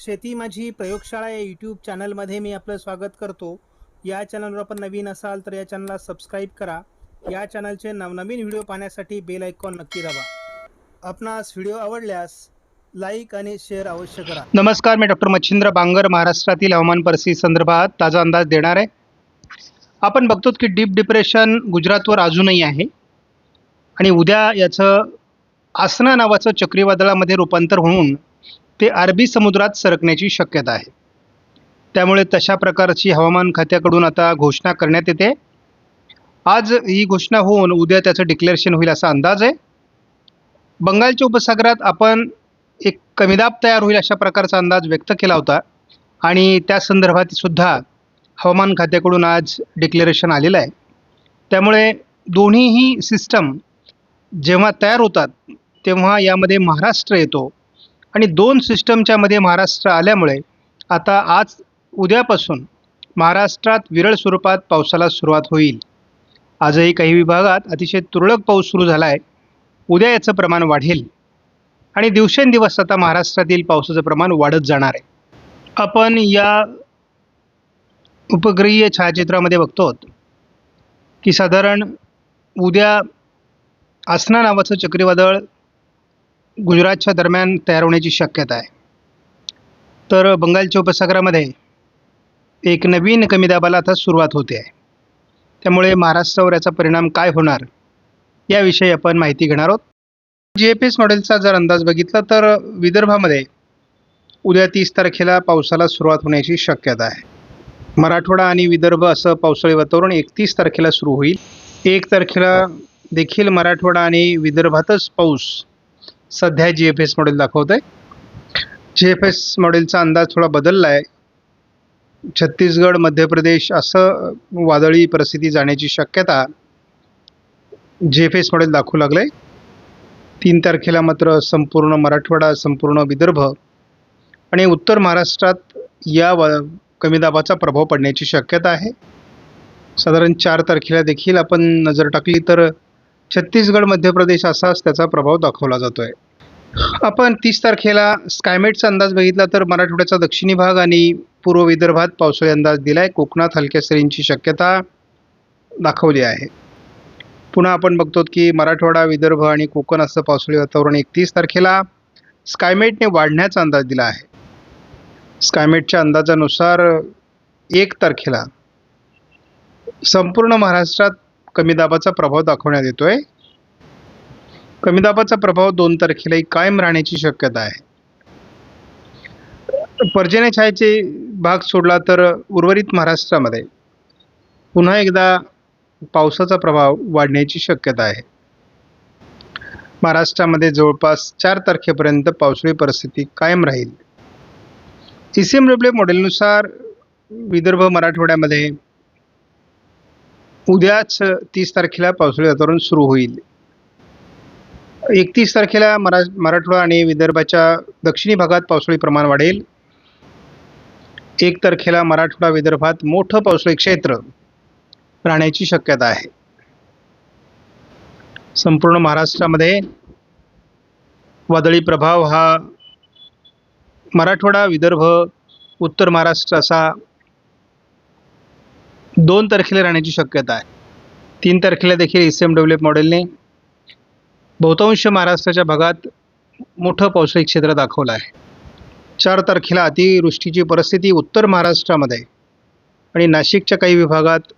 शेती माझी प्रयोगशाळा या यूट्यूब चॅनलमध्ये मी आपलं स्वागत करतो. या चॅनलवर आपण नवीन असाल तर या चॅनलला सबस्क्राईब करा. या चॅनलचे नवनवीन व्हिडिओ पाहण्यासाठी बेल आयकॉन नक्की दाबा. आपणास व्हिडिओ आवडल्यास लाईक आणि शेअर अवश्य करा. नमस्कार मी डॉक्टर मच्छिंद्र बांगर महाराष्ट्रातील हवामान परिस्थिती संदर्भात ताजा अंदाज देणार आहे. आपण बघतो की डीप डिप्रेशन गुजरातवर अजूनही आहे. आणि उद्या याचं आसना नावाचं चक्रीवादळामध्ये रूपांतर होऊन ते अरबी समुद्रात सरकण्याची शक्यता आहे. त्यामुळे तशा प्रकारची हवामान खात्याकडून आता घोषणा करण्यात येते. आज ही घोषणा होऊन उद्या त्याचं डिक्लेरेशन होईल असा अंदाज आहे. बंगालच्या उपसागरात आपण एक कमीदाब तयार होईल अशा प्रकारचा अंदाज व्यक्त केला होता. आणि त्या संदर्भात सुद्धा हवामान खात्याकडून आज डिक्लेरेशन आलेलं आहे. त्यामुळे दोन्हीही सिस्टम जेव्हा तयार होतात तेव्हा यामध्ये महाराष्ट्र येतो. आणि दोन सिस्टमच्या मध्ये महाराष्ट्र आल्यामुळे आता आज उद्यापासून महाराष्ट्रात विरळ स्वरूपात पावसाला सुरुवात होईल. आजही काही विभागात अतिशय तुरळक पाऊस सुरू झाला आहे उद्या याचं प्रमाण वाढेल. आणि दिवसेंदिवस आता महाराष्ट्रातील पावसाचं प्रमाण वाढत जाणार आहे. आपण या उपग्रहीय छायाचित्रामध्ये बघतो की साधारण उद्या आसना नावाचं चक्रीवादळ गुजरातच्या दरम्यान तयार होण्याची शक्यता आहे. तर बंगालच्या उपसागरामध्ये एक नवीन कमी दाबाला आता सुरुवात होते आहे. त्यामुळे महाराष्ट्रावर याचा परिणाम काय होणार याविषयी आपण माहिती घेणार आहोत. जी एफ एस मॉडेलचा जर अंदाज बघितला तर विदर्भामध्ये उद्या तीस तारखेला पावसाला सुरुवात होण्याची शक्यता आहे. मराठवाडा आणि विदर्भ असं पावसाळी वातावरण एकतीस तारखेला सुरू होईल. एक तारखेला देखील मराठवाडा आणि विदर्भातच पाऊस सध्या जी एफ एस मॉडेल दाखवत आहे जी एफ एस मॉडेलचा अंदाज थोडा बदलला आहे छत्तीसगड मध्य प्रदेश असं वादळी परिस्थिती जाण्याची शक्यता जी एफ एस मॉडेल दाखवू लागलं आहे तीन तारखेला मात्र संपूर्ण मराठवाडा संपूर्ण विदर्भ आणि उत्तर महाराष्ट्रात या व कमी दाबाचा प्रभाव पडण्याची शक्यता आहे. साधारण चार तारखेला देखील आपण नजर टाकली तर छत्तीसगड मध्य प्रदेश असाच त्याचा प्रभाव दाखवला जातो आहे आपण तीस तारखेला स्कायमेटचा अंदाज बघितला तर मराठवाड्याचा दक्षिणी भाग आणि पूर्व विदर्भात पावसाळी अंदाज दिला आहे कोकणात हलक्या सरींची शक्यता दाखवली आहे. पुन्हा आपण बघतो की मराठवाडा विदर्भ आणि कोकण असं पावसाळी वातावरण एकतीस तारखेला स्कायमेटने वाढण्याचा अंदाज दिला आहे. स्कायमेटच्या अंदाजानुसार एक तारखेला संपूर्ण महाराष्ट्रात कमी दाबाचा प्रभाव दाखवण्यात येतो आहे कमी दाबाचा प्रभाव दोन तारखेलाही कायम राहण्याची शक्यता आहे. पर्जन्य छायेचे भाग सोडला तर उर्वरित महाराष्ट्रामध्ये पुन्हा एकदा पावसाचा प्रभाव वाढण्याची शक्यता आहे. महाराष्ट्रामध्ये जवळपास चार तारखेपर्यंत पावसाळी परिस्थिती कायम राहील. ई सी एम डब्ल्यू मॉडेलनुसार विदर्भ मराठवाड्यामध्ये उद्याच तीस तारखेला पावसाळी वातावरण सुरू होईल. एकतीस तारखेला मरा मराठवाडा आणि विदर्भाच्या दक्षिणी भागात पावसाळी प्रमाण वाढेल. एक तारखेला मराठवाडा विदर्भात मोठं पावसाळी क्षेत्र राहण्याची शक्यता आहे. संपूर्ण महाराष्ट्रामध्ये वादळी प्रभाव हा मराठवाडा विदर्भ उत्तर महाराष्ट्र असा दोन तारखेला राहण्याची शक्यता आहे. तीन तारखेला देखील एस एम डब्ल्यू मॉडेलने बहुतांश महाराष्ट्राच्या भागात मोठं पावसाळी क्षेत्र दाखवलं आहे. चार तारखेला अतिवृष्टीची परिस्थिती उत्तर महाराष्ट्रामध्ये आणि नाशिकच्या काही विभागात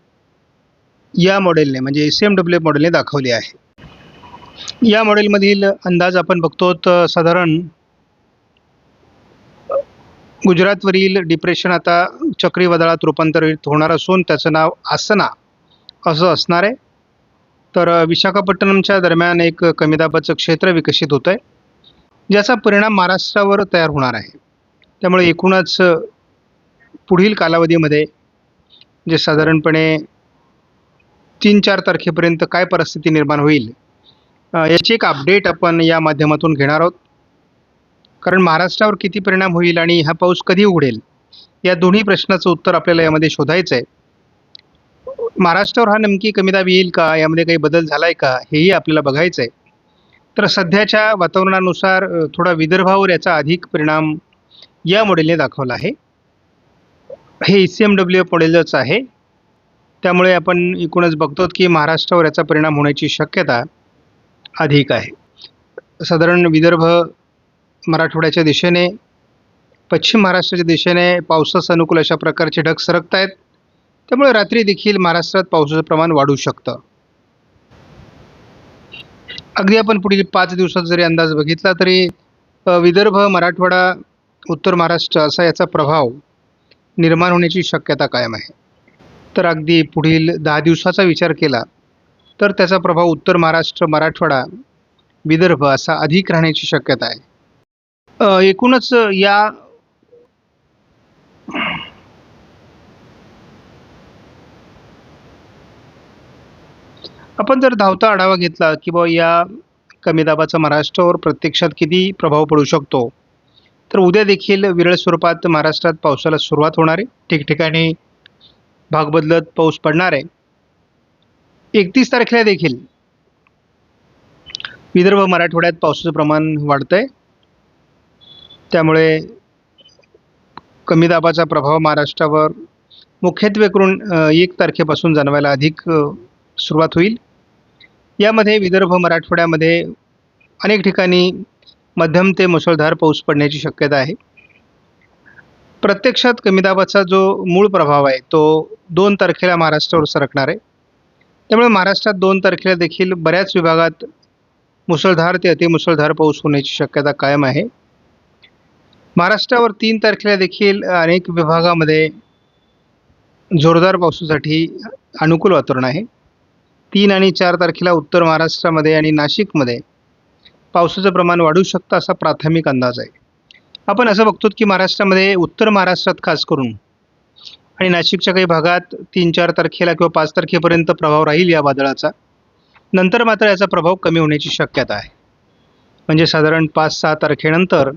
या मॉडेलने म्हणजे एस एम डब्ल्यू मॉडेलने दाखवली आहे. या मॉडेलमधील अंदाज आपण बघतो तर साधारण गुजरातवरील डिप्रेशन आता चक्रीवादळात रूपांतरित होणार असून त्याचं नाव आसना असं असणार आहे. तर विशाखापट्टणमच्या दरम्यान एक कमी दाबाचं क्षेत्र विकसित होतं आहे ज्याचा परिणाम महाराष्ट्रावर तयार होणार आहे. त्यामुळे एकूणच पुढील कालावधीमध्ये जे साधारणपणे तीन चार तारखेपर्यंत काय परिस्थिती निर्माण होईल याची एक अपडेट आपण या माध्यमातून घेणार आहोत. कारण महाराष्ट्रावर किती परिणाम होईल आणि हा पाऊस कधी उघडेल? या दोन्ही प्रश्नाचं उत्तर आपल्याला यामध्ये शोधायचं आहे महाराष्ट्रावर हा नेमकी कमी दाब येईल का? यामध्ये काही बदल झाला आहे का? हेही आपल्याला बघायचं आहे तर सध्याच्या वातावरणानुसार थोडा विदर्भावर याचा अधिक परिणाम या मॉडेलने दाखवला आहे. हे ई सी एम डब्ल्यू मॉडेलच आहे. त्यामुळे आपण एकूणच बघतो की महाराष्ट्रावर याचा परिणाम होण्याची शक्यता अधिक आहे. साधारण विदर्भ मराठवाड्याच्या दिशेने पश्चिम महाराष्ट्राच्या दिशेने पावसास अनुकूल अशा प्रकारचे ढग सरकत आहेत त्यामुळे रात्री देखील महाराष्ट्रात पावसाचं प्रमाण वाढू शकतं. अगदी आपण पुढील पाच दिवसात जरी अंदाज बघितला तरी विदर्भ मराठवाडा उत्तर महाराष्ट्र असा याचा प्रभाव निर्माण होण्याची शक्यता कायम आहे. तर अगदी पुढील दहा दिवसाचा विचार केला तर त्याचा प्रभाव उत्तर महाराष्ट्र मराठवाडा विदर्भ असा अधिक राहण्याची शक्यता आहे. एकूणच या आपण जर धावता आढावा घेतला की बुवा या कमी दाबाचा महाराष्ट्रावर प्रत्यक्षात किती प्रभाव पडू शकतो तर उद्या देखील विरळ स्वरूपात महाराष्ट्रात पावसाला सुरुवात होणार आहे. ठिकठिकाणी भाग बदलत पाऊस पडणार आहे. एकतीस तारखेला देखील विदर्भ मराठवाड्यात पावसाचं प्रमाण वाढतं आहे त्यामुळे कमी दाबाचा प्रभाव महाराष्ट्रावर मुख्यत्वे करून एक तारखेपासून जाणवायला अधिक सुरुवात होईल. यामध्ये विदर्भ मराठवाड्यामध्ये अनेक ठिकाणी मध्यम ते मुसळधार पाऊस पडण्याची शक्यता आहे. प्रत्यक्षात कमी दाबाचा जो मूळ प्रभाव आहे तो दोन तारखेला महाराष्ट्रावर सरकणार आहे. त्यामुळे महाराष्ट्रात दोन तारखेला देखील बऱ्याच विभागात मुसळधार ते अतिमुसळधार पाऊस होण्याची शक्यता कायम आहे. महाराष्ट्रावर तीन तारखेला देखील अनेक विभागामध्ये जोरदार पावसासाठी अनुकूल वातावरण आहे. तीन आणि चार तारखेला उत्तर महाराष्ट्रामध्ये आणि नाशिकमध्ये पावसाचं प्रमाण वाढू शकतं असा प्राथमिक अंदाज आहे. आपण असं बघतो की महाराष्ट्रामध्ये उत्तर महाराष्ट्रात खास करून आणि नाशिकच्या काही भागात तीन चार तारखेला किंवा पाच तारखेपर्यंत प्रभाव राहील या वादळाचा. नंतर मात्र याचा प्रभाव कमी होण्याची शक्यता आहे. म्हणजे साधारण पाच सहा तारखेनंतर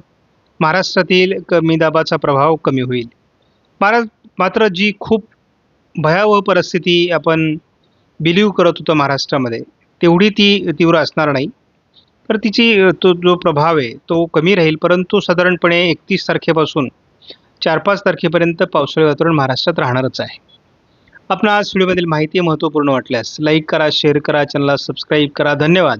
महाराष्ट्रातील कमी दाबाचा प्रभाव कमी होईल. मारा मात्र जी खूप भयावह परिस्थिती आपण बिलीव करत होतो महाराष्ट्रामध्ये तेवढी ती तीव्र असणार नाही. तर तिची तो जो प्रभाव आहे तो कमी राहील. परंतु साधारणपणे एकतीस तारखेपासून चार पाच तारखेपर्यंत पावसाळी वातावरण महाराष्ट्रात राहणारच आहे. आपण आज व्हिडिओमधील माहिती महत्त्वपूर्ण वाटल्यास लाईक करा शेअर करा चॅनलला सबस्क्राईब करा. धन्यवाद.